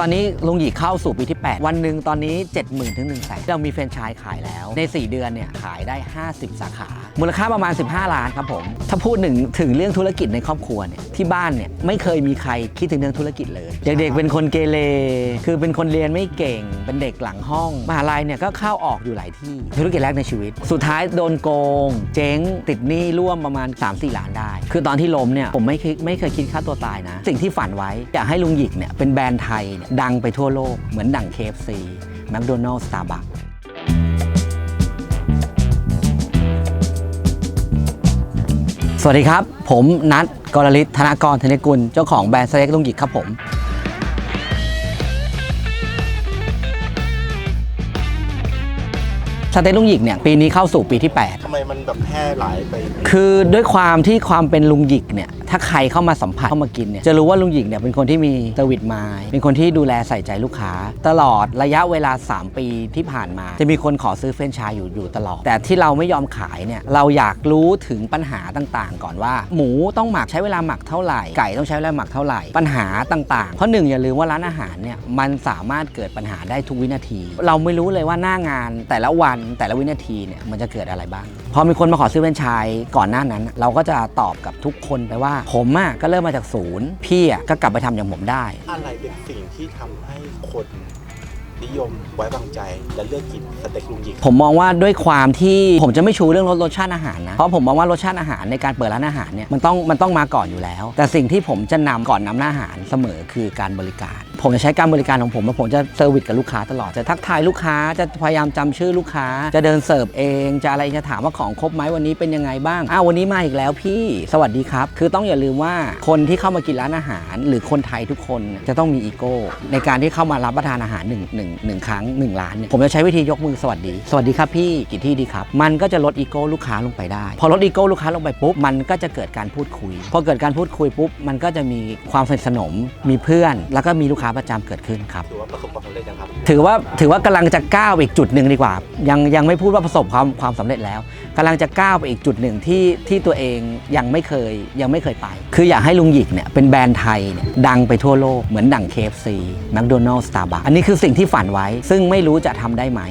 ตอนนี้ลุงหยีเข้าสู่ปีที่ 8 วันหนึ่งตอนนี้ 70,000ถึง1แสนเรามีแฟรนไชส์ขายแล้ว ใน 4 เดือนเนี่ยขายได้ 50 สาขา มูลค่าประมาณ 15 ล้านครับผม ถ้าพูดถึงถึงเรื่องธุรกิจในครอบครัวเนี่ยที่บ้านเนี่ยไม่เคยมีใครคิดถึงเรื่องธุรกิจเลย เด็กๆเป็นคนเกเรคือเป็นคนเรียนไม่เก่ง เป็นเด็กหลังห้องมหาลัยเนี่ยก็เข้าออกอยู่หลายที่ธุรกิจแรกในชีวิต สุดท้ายโดนโกง เจ๊งติดหนี้ร่วมประมาณ 3-4 ล้านได้ คือตอนที่ล้มเนี่ยผมไม่เคยไม่เคยคิดฆ่าตัวตายนะ สิ่งที่ฝันไว้อยากให้ลุงหยิกเนี่ยเป็นแบรนด์ไทยดังไปทั่วโลก เหมือนดัง KFC McDonald's Starbucks สวัสดีครับ ผมนัทกรลิศธนากรธนกุล เจ้าของแบรนด์สเต็กลุงหยิกครับผม สเต็กลุงหยิกเนี่ยปีนี้เข้าสู่ปีที่ 8 ทำไมมันแบบแพร่หลายไป คือด้วยความที่ความเป็นลุงหยิกเนี่ยถ้าใครเข้ามาสัมผัสเข้ามากินเนี่ยจะรู้ว่าลุงหยิกเนี่ยเป็นคนที่มีเซอร์วิสมายเป็นคนที่ดูแลใส่ใจลูกค้า ตลอดระยะเวลา 3 ปีที่ผ่านมา จะมีคนขอซื้อเฟรนไชส์อยู่อยู่ตลอด แต่ที่เราไม่ยอมขายเนี่ยเราอยากรู้ถึงปัญหาต่างๆ ก่อนว่า หมูต้องหมักใช้เวลาหมักเท่าไหร่ไก่ต้องใช้เวลาหมักเท่าไหร่ปัญหาต่างๆ เพราะหนึ่งอย่าลืมว่าร้านอาหารเนี่ยมันสามารถเกิดปัญหาได้ทุกวินาที เราไม่รู้เลยว่าหน้างานแต่ละวันแต่ละวินาทีเนี่ยมันจะเกิดอะไรบ้าง พอมีคนมาขอซื้อเฟรนไชส์ก่อนหน้านั้น เราก็จะตอบกับทุกคนไปว่า ผมอะก็เริ่มมาจากศูนย์พี่อะก็กลับไปทำอย่างผมได้ อะไรเป็นสิ่งที่ทำให้คนนิยมไว้วางใจและเลือกกินสเต็กลุงหยิกผมมองว่าด้วยความที่ผมจะไม่ชูเรื่องรสรสชาติอาหารนะ เพราะผมมองว่ารสชาติอาหารในการเปิดร้านอาหารเนี่ยมันต้องมันต้องมาก่อนอยู่แล้ว แต่สิ่งที่ผมจะนำก่อนนำหน้าอาหารเสมอคือการบริการ ผมจะใช้การบริการของผมผมจะเซอร์วิสกับลูกค้าตลอด จะทักทายลูกค้าจะพยายามจำชื่อลูกค้า จะเดินเสิร์ฟเองจะอะไรจะถามว่าของครบไหมวันนี้เป็นยังไงบ้างอ้าววันนี้มาอีกแล้วพี่สวัสดีครับ คือต้องอย่าลืมว่าคนที่เข้ามากินร้านอาหาร หรือคนไทยทุกคนจะต้องมีอีโก้ในการที่เข้ามารับประทานอาหารหนึ่งหนึ่งหนึ่งครั้งหนึ่งร้านเนี่ยผมจะใช้วิธียกมือสวัสดี สวัสดีครับพี่กี่ที่ดีครับ มันก็จะลดอีโก้ลูกค้าลงไปได้ พอลดอีโก้ลูกค้าลงไปปุ๊บมันก็จะเกิดการพูดคุย พอเกิดการพูดคุยปุ๊บมันก็จะมีความสนิทสนมมีเพื่อน แล้วก็มีลูกค้าประจำเกิดขึ้นครับ ถือว่าประสบความสำเร็จยังครับถือว่าถือว่ากำลังจะก้าวไปอีกจุดหนึ่งดีกว่า ยังยังไม่พูดว่าประสบความความสำเร็จแล้วกำลังจะก้าวไปอีกจุดหนึ่งที่ที่ตัวเองยังไม่เคยยังไม่เคยไป คืออยากให้ลุงหยิกเนี่ยเป็นแบรนด์ไทยเนี่ยดังไปทั่วโลกเหมือนดั่ง KFC McDonald's Starbucks อันนี้คือสิ่งที่ฝันไว้ ซึ่งไม่รู้จะทำได้ไหม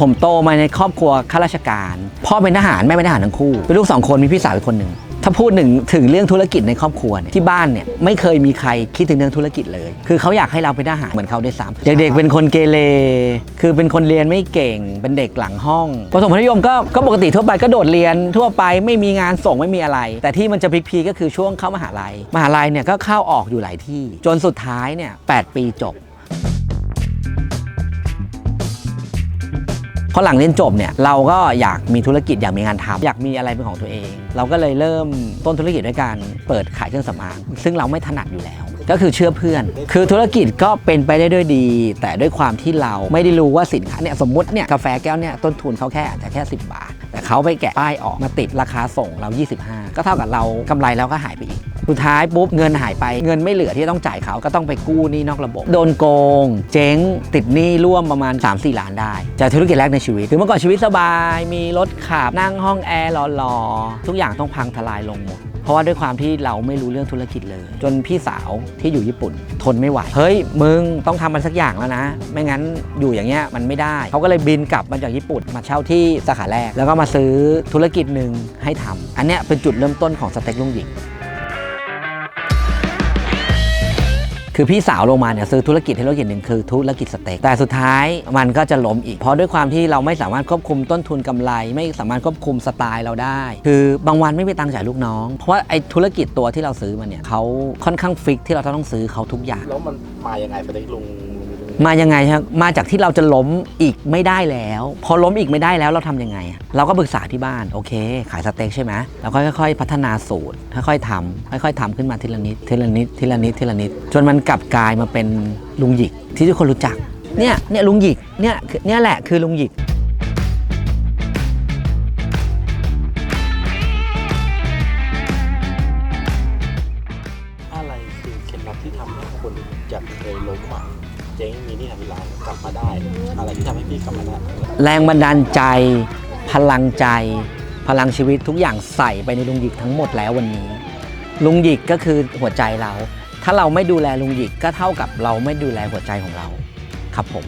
ผมโตมาในครอบครัวข้าราชการ พ่อเป็นทหารแม่เป็นทหารทั้งคู่ เป็นลูกสองคนมีพี่สาวอีกคนหนึ่ง ถ้าพูดถึงถึงเรื่องธุรกิจในครอบครัวเนี่ยที่บ้านเนี่ยไม่เคยมีใครคิดถึงเรื่องธุรกิจเลย คือเขาอยากให้เราเป็นทหารเหมือนเขาด้วยซ้ำเด็กๆเป็นคนเกเรคือเป็นคนเรียนไม่เก่งเป็นเด็กหลังห้องประสมนิยมก็ก็ปกติทั่วไปก็โดดเรียนทั่วไปไม่มีงานส่งไม่มีอะไร แต่ที่มันจะพลิกพีก็คือช่วงเข้ามหาลัยมหาลัยเนี่ยก็เข้าออกอยู่หลายที่ จนสุดท้ายเนี่ยแปดปีจบ พอหลังเรียนจบเนี่ยเราก็อยากมีธุรกิจอยากมีงานทำอยากมีอะไรเป็นของตัวเอง เราก็เลยเริ่มต้นธุรกิจด้วยการเปิดขายเครื่องสำอางซึ่งเราไม่ถนัดอยู่แล้ว ก็คือเชื่อเพื่อน คือธุรกิจก็เป็นไปได้ด้วยดี แต่ด้วยความที่เราไม่ได้รู้ว่าสินค้าเนี่ยสมมติเนี่ยกาแฟแก้วเนี่ยต้นทุนเขาแค่อาจจะแค่ 10 บาท แต่เขาไปแกะป้ายออกมาติดราคาส่งเรา 25 ก็เท่ากับเรากำไรเราก็หายไปอีก สุดท้ายปุ๊บเงินหายไปเงินไม่เหลือที่ต้องจ่ายเขาก็ต้องไปกู้หนี้นอกระบบ โดนโกง เจ๊ง ติดหนี้ร่วมประมาณ 3-4 ล้านได้จากธุรกิจแรกในชีวิตคือเมื่อก่อนชีวิตสบาย มีรถขับนั่งห้องแอร์หล่อๆทุกอย่างต้องพังทลายลงหมดเพราะว่าด้วยความที่เราไม่รู้เรื่องธุรกิจเลย จนพี่สาวที่อยู่ญี่ปุ่น ทนไม่ไหว เฮ้ย มึงต้องทำมันสักอย่างแล้วนะ ไม่งั้นอยู่อย่างเงี้ยมันไม่ได้ เขาก็เลยบินกลับมาจากญี่ปุ่น มาเช่าที่สาขาแรก แล้วก็มาซื้อธุรกิจหนึ่งให้ทำอันเนี้ยเป็นจุดเริ่มต้นของสเต็กลุงหยิง คือพี่สาวลงมาเนี่ยซื้อธุรกิจธุรกิจหนึ่งคือธุรกิจสเต็กแต่สุดท้ายมันก็จะล้มอีก เพราะด้วยความที่เราไม่สามารถควบคุมต้นทุนกำไร ไม่สามารถควบคุมสไตล์เราได้ คือบางวันไม่มีตังค์จ่ายลูกน้อง เพราะว่าไอ้ธุรกิจตัวที่เราซื้อมันเนี่ยเขาค่อนข้างฟิกที่เราต้องซื้อเขาทุกอย่าง แล้วมันมายังไงสเต็กลุง มายังไงครับมาจากที่เราจะล้มอีกไม่ได้แล้ว พอล้มอีกไม่ได้แล้วเราทำยังไง เราก็ปรึกษาที่บ้านโอเค ขายสเต็กใช่ไหมเราก็ค่อยๆ พัฒนาสูตรค่อยๆทำค่อยๆทำขึ้นมาทีละนิดทีละนิดทีละนิดทีละนิดจนมันกลับกลายมาเป็นลุงหยิกที่ทุกคนรู้จักเนี่ยเนี่ยลุงหยิกเนี่ยเนี่ยแหละคือลุงหยิกอะไรคือเคล็ดลับที่ทำให้คนจากเคยล้มอะ เจ๊งมีนี่ทำร้านกลับมาได้ อะไรที่ทำให้พี่กลับมาได้แรงบันดาลใจ พลังใจ พลังชีวิตทุกอย่างใส่ไปในลุงหยิกทั้งหมดแล้ววันนี้ ลุงหยิกก็คือหัวใจเรา ถ้าเราไม่ดูแลลุงหยิกก็เท่ากับเราไม่ดูแลหัวใจของเรา ครับผม